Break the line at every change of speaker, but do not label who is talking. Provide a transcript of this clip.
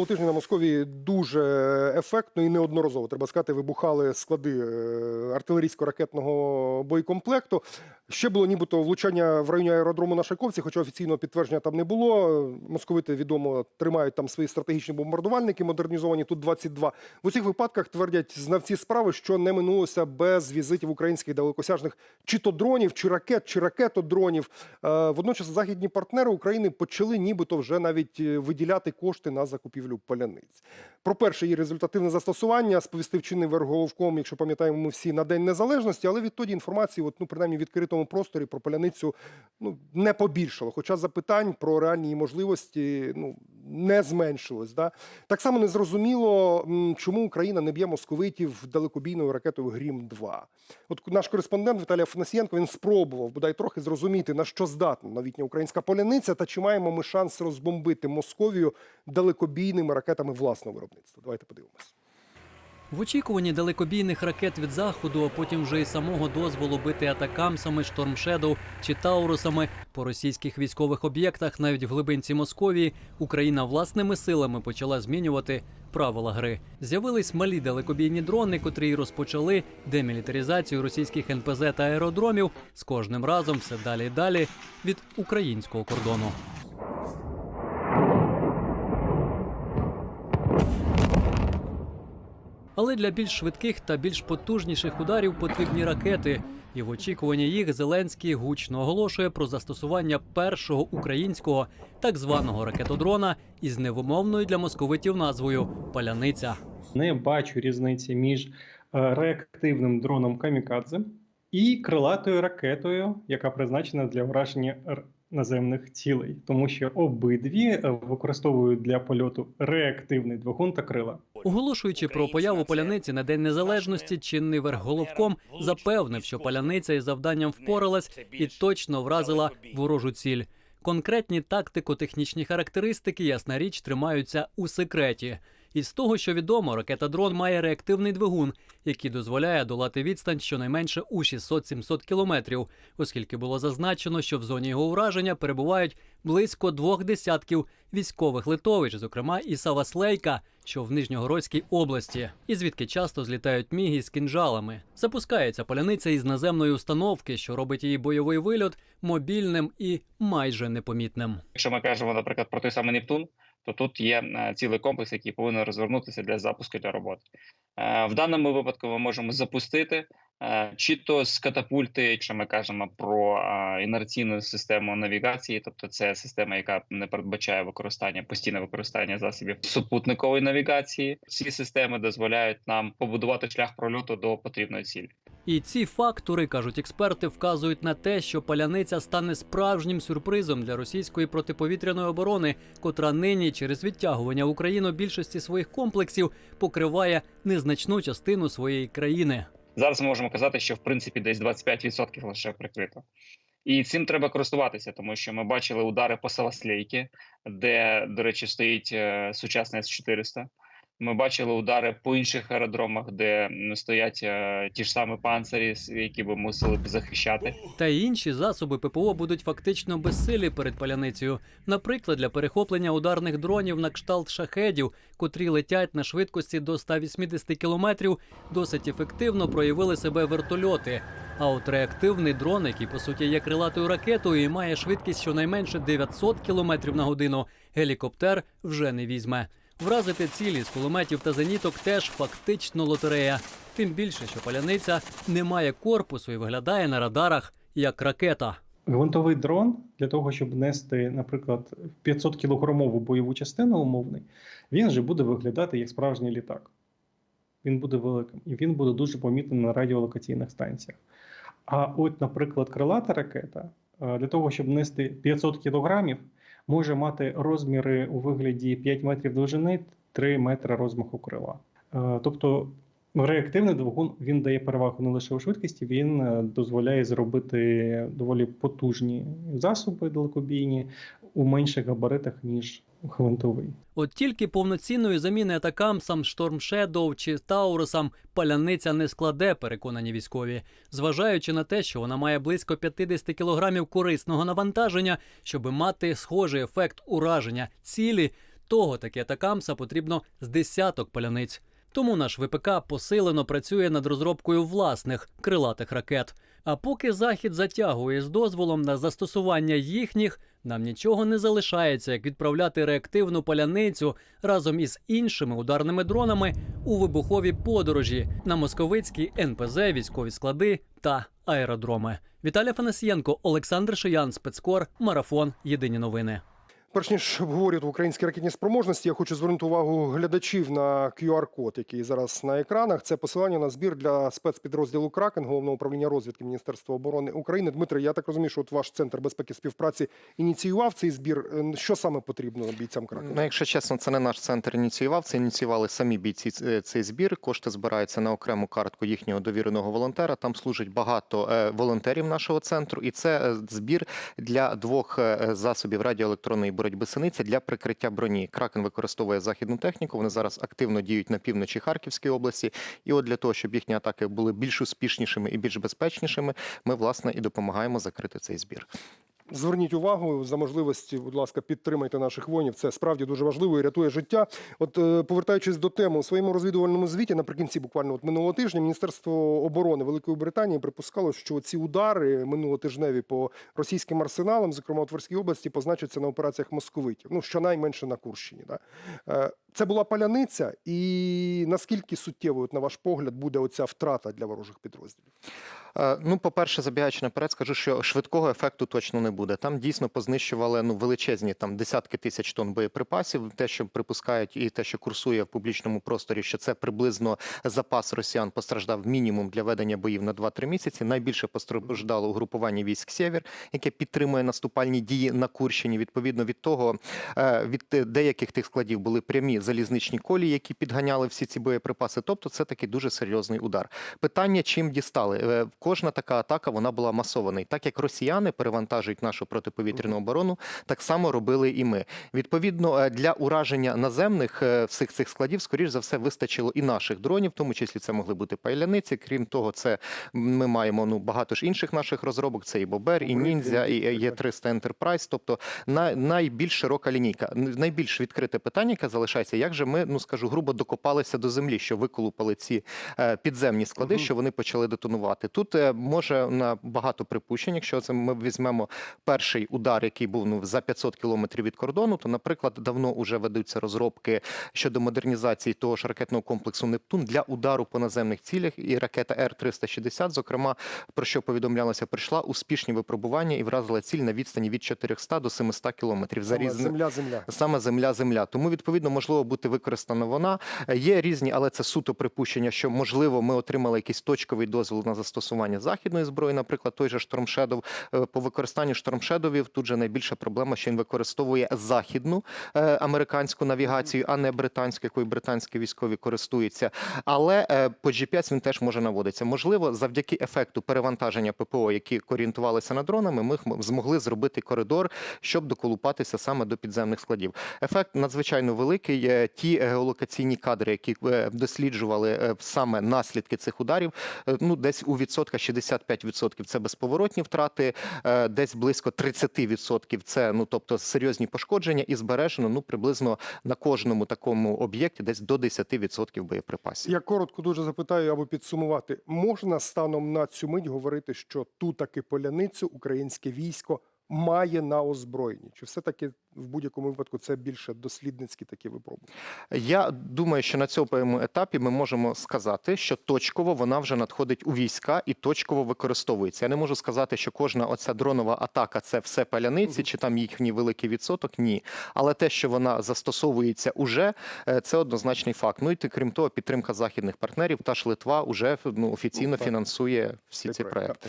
минулого тижня на Московії дуже ефектно і неодноразово, треба сказати, вибухали склади е, артилерійсько-ракетного боєкомплекту. Ще було нібито влучання в районі аеродрому на Шайковці, хоча офіційного підтвердження там не було. Московити, відомо, тримають там свої стратегічні бомбардувальники, модернізовані тут 22. В усіх випадках твердять знавці справи, що не минулося без візитів українських далекосяжних чи то дронів, чи ракет, чи ракетодронів. Е, Водночас західні партнери України почали нібито вже навіть е, виділяти кошти на закупівлю паляниць. Про перше її результативне застосування сповістив чинний верхголовком, якщо пам'ятаємо, ми всі на День Незалежності, але відтоді інформації, от, ну, принаймні в відкритому просторі про поляницю ну, не побільшало. Хоча запитань про реальні можливості ну, не зменшилось. Да? Так само незрозуміло, чому Україна не б'є московитів далекобійною ракетою Грім-2. От наш кореспондент Віталій Афанасієнко він спробував бодай трохи зрозуміти, на що здатна новітня українська поляниця, та чи маємо ми шанс розбомбити Московію далекобійними ракетами власного виробництва. Давайте подивимось.
В очікуванні далекобійних ракет від заходу, а потім вже й самого дозволу бити атакамсами, штормшедоу чи таурусами по російських військових об'єктах, навіть в глибинці Московії, Україна власними силами почала змінювати правила гри. З'явились малі далекобійні дрони, котрі розпочали демілітаризацію російських НПЗ та аеродромів з кожним разом все далі і далі від українського кордону. Але для більш швидких та більш потужніших ударів потрібні ракети. І в очікуванні їх Зеленський гучно оголошує про застосування першого українського так званого ракетодрона із невимовною для московитів назвою Паляниця.
Не бачу різниці між е, реактивним дроном Камікадзе і крилатою ракетою, яка призначена для враження наземних цілей, тому що обидві е, використовують для польоту реактивний двигун та крила.
Оголошуючи про появу паляниці на День Незалежності, чинний верхголовком запевнив, що паляниця із завданням впоралась і точно вразила ворожу ціль. Конкретні тактико-технічні характеристики, ясна річ, тримаються у секреті. Із того, що відомо, ракета-дрон має реактивний двигун, який дозволяє долати відстань щонайменше у 600-700 кілометрів, оскільки було зазначено, що в зоні його ураження перебувають близько двох десятків військових литовищ, зокрема і Саваслейка, що в Нижньогородській області, і звідки часто злітають міги з кінжалами. Запускається паляниця із наземної установки, що робить її бойовий вильот мобільним і майже непомітним.
Якщо ми кажемо, наприклад, про той самий Нептун, то тут є е, цілий комплекс, який повинен розвернутися для запуску для роботи. Е, В даному випадку ми можемо запустити е, чи то з катапульти, якщо ми кажемо про інерційну систему навігації, тобто це система, яка не передбачає використання постійне використання засобів супутникової навігації. Ці системи дозволяють нам побудувати шлях прольоту до потрібної цілі.
І ці фактори, кажуть експерти, вказують на те, що паляниця стане справжнім сюрпризом для російської протиповітряної оборони, котра нині через відтягування Україну більшості своїх комплексів покриває незначну частину своєї країни.
Зараз ми можемо казати, що в принципі десь 25% лише прикрито. І цим треба користуватися, тому що ми бачили удари по Саваслейки, де, до речі, стоїть е, сучасний С-400. Ми бачили удари по інших аеродромах, де стоять е, ті ж самі панцирі, які би мусили б захищати.
Та й інші засоби ППО будуть фактично безсилі перед паляницею. Наприклад, для перехоплення ударних дронів на кшталт шахедів, котрі летять на швидкості до 180 кілометрів, досить ефективно проявили себе вертольоти. А от реактивний дрон, який по суті є крилатою ракетою і має швидкість щонайменше 900 кілометрів на годину, гелікоптер вже не візьме. Вразити цілі з кулеметів та зеніток теж фактично лотерея. Тим більше, що паляниця не має корпусу і виглядає на радарах як ракета.
Гвинтовий дрон для того, щоб нести, наприклад, 500 кілограмову бойову частину умовний, він вже буде виглядати як справжній літак. Він буде великим і він буде дуже помітним на радіолокаційних станціях. А от, наприклад, крилата ракета е, для того, щоб нести 500 кілограмів, може мати розміри у вигляді 5 метрів довжини, 3 метри розмаху крила. Е, Тобто реактивний двигун він дає перевагу не лише у швидкості, він е, дозволяє зробити доволі потужні засоби далекобійні у менших габаритах, ніж гвинтовий.
От тільки повноцінної заміни атакамсам, штормшедоу чи таурусам паляниця не складе, переконані військові, зважаючи на те, що вона має близько 50 кілограмів корисного навантаження, щоб мати схожий ефект ураження цілі. того таки атакамса потрібно з десяток паляниць. Тому наш ВПК посилено працює над розробкою власних крилатих ракет. А поки захід затягує з дозволом на застосування їхніх, нам нічого не залишається, як відправляти реактивну паляницю разом із іншими ударними дронами у вибухові подорожі на московицькі НПЗ, військові склади та аеродроми. Віталій Фанасієнко, Олександр Шиян, спецкор, марафон. Єдині новини.
Перш ніж обговорювати українські ракетні спроможності, я хочу звернути увагу глядачів на QR-код, який зараз на екранах. Це посилання на збір для спецпідрозділу Кракен головного управління розвідки Міністерства оборони України. Дмитро, я так розумію, що от ваш центр безпеки співпраці ініціював цей збір. Е, Що саме потрібно бійцям Кракен?
Ну, якщо чесно, це не наш центр ініціював. Це ініціювали самі бійці цей збір. Кошти збираються на окрему картку їхнього довіреного волонтера. Там служить багато е, волонтерів нашого центру, і це е, збір для двох е, засобів радіоелектронної боротьби синиці для прикриття броні. Кракен використовує західну техніку. Вони зараз активно діють на півночі Харківської області. І от для того, щоб їхні атаки були більш успішнішими і більш безпечнішими, ми власне і допомагаємо закрити цей збір.
Зверніть увагу за можливості, будь ласка, підтримайте наших воїнів. Це справді дуже важливо і рятує життя. От е, повертаючись до теми у своєму розвідувальному звіті, наприкінці буквально от минулого тижня, Міністерство оборони Великої Британії припускало, що ці удари минулотижневі по російським арсеналам, зокрема у Тверській області, позначаться на операціях московитів. Ну щонайменше на Курщині. Да? Це була паляниця, і наскільки суттєвою, на ваш погляд, буде оця втрата для ворожих підрозділів?
Е, Ну, по-перше, забігаючи наперед, скажу, що швидкого ефекту точно не буде. Там дійсно познищували ну величезні там десятки тисяч тонн боєприпасів. Те, що припускають, і те, що курсує в публічному просторі, що це приблизно запас росіян постраждав мінімум для ведення боїв на 2-3 місяці. Найбільше постраждало угрупування військ Сєвєр, яке підтримує наступальні дії на Курщині. Відповідно від того, е, від е, деяких тих складів були прямі залізничні колії, які підганяли всі ці боєприпаси. Тобто, це такий дуже серйозний удар. Питання, чим дістали? Е, Кожна така атака вона була масованою. Так як росіяни перевантажують нашу протиповітряну оборону, так само робили і ми. Відповідно, е, для ураження наземних е, всіх цих складів, скоріш за все, вистачило і наших дронів, в тому числі це могли бути паляниці. Крім того, це ми маємо ну багато ж інших наших розробок. Це і Бобер, і Ніндзя, і
і
є 300 Enterprise. Тобто най, найбільш широка лінійка. Найбільш відкрите питання, яке залишається, як же ми, ну скажу, грубо докопалися до землі, що виколупали ці е, підземні склади,
Мгм.
що вони почали детонувати. Тут е, може на багато припущень, якщо це ми візьмемо перший удар, який був ну за 500 кілометрів від кордону, то, наприклад, давно вже ведуться розробки щодо модернізації того ж ракетного комплексу Нептун для удару по наземних цілях. І ракета Р-360, зокрема, про що повідомлялося, прийшла успішні випробування і вразила ціль на відстані від 400 до 700 кілометрів за
Саме Земля, земля.
саме земля, земля. Тому відповідно можливо бути використана вона. Е, Є різні, але це суто припущення, що можливо ми отримали якийсь точковий дозвіл на застосування західної зброї, наприклад, той же. Е, По використанню Shadow'ів тут же найбільша проблема, що він використовує західну е, американську навігацію, а не британську, якою британські військові користуються. Але е, по GPS він теж може наводитися. Можливо, завдяки ефекту перевантаження ППО, які орієнтувалися на дронами, ми змогли зробити коридор, щоб доколупатися саме до підземних складів. Ефект надзвичайно великий. Е, Ті геолокаційні кадри, які е, досліджували е, саме наслідки цих ударів, ну десь у відсотках 65% це безповоротні втрати, десь близько 30% це ну тобто серйозні пошкодження, і збережено ну приблизно на кожному такому об'єкті десь до 10% боєприпасів.
Я коротко дуже запитаю, аби підсумувати, можна станом на цю мить говорити, що ту таки поляницю українське військо має на озброєнні? Чи все-таки в будь-якому випадку це більше дослідницькі такі випробування?
Я думаю, що на цьому етапі ми можемо сказати, що точково вона вже надходить у війська і точково використовується. Я не можу сказати, що кожна оця дронова атака це все паляниці, чи там їхній великий відсоток. Ні. Але те, що вона застосовується уже, е, це однозначний факт. Ну і крім того, підтримка західних партнерів. Та ж Литва вже ну, офіційно
Ну,
фінансує всі ці
проект,
проекти.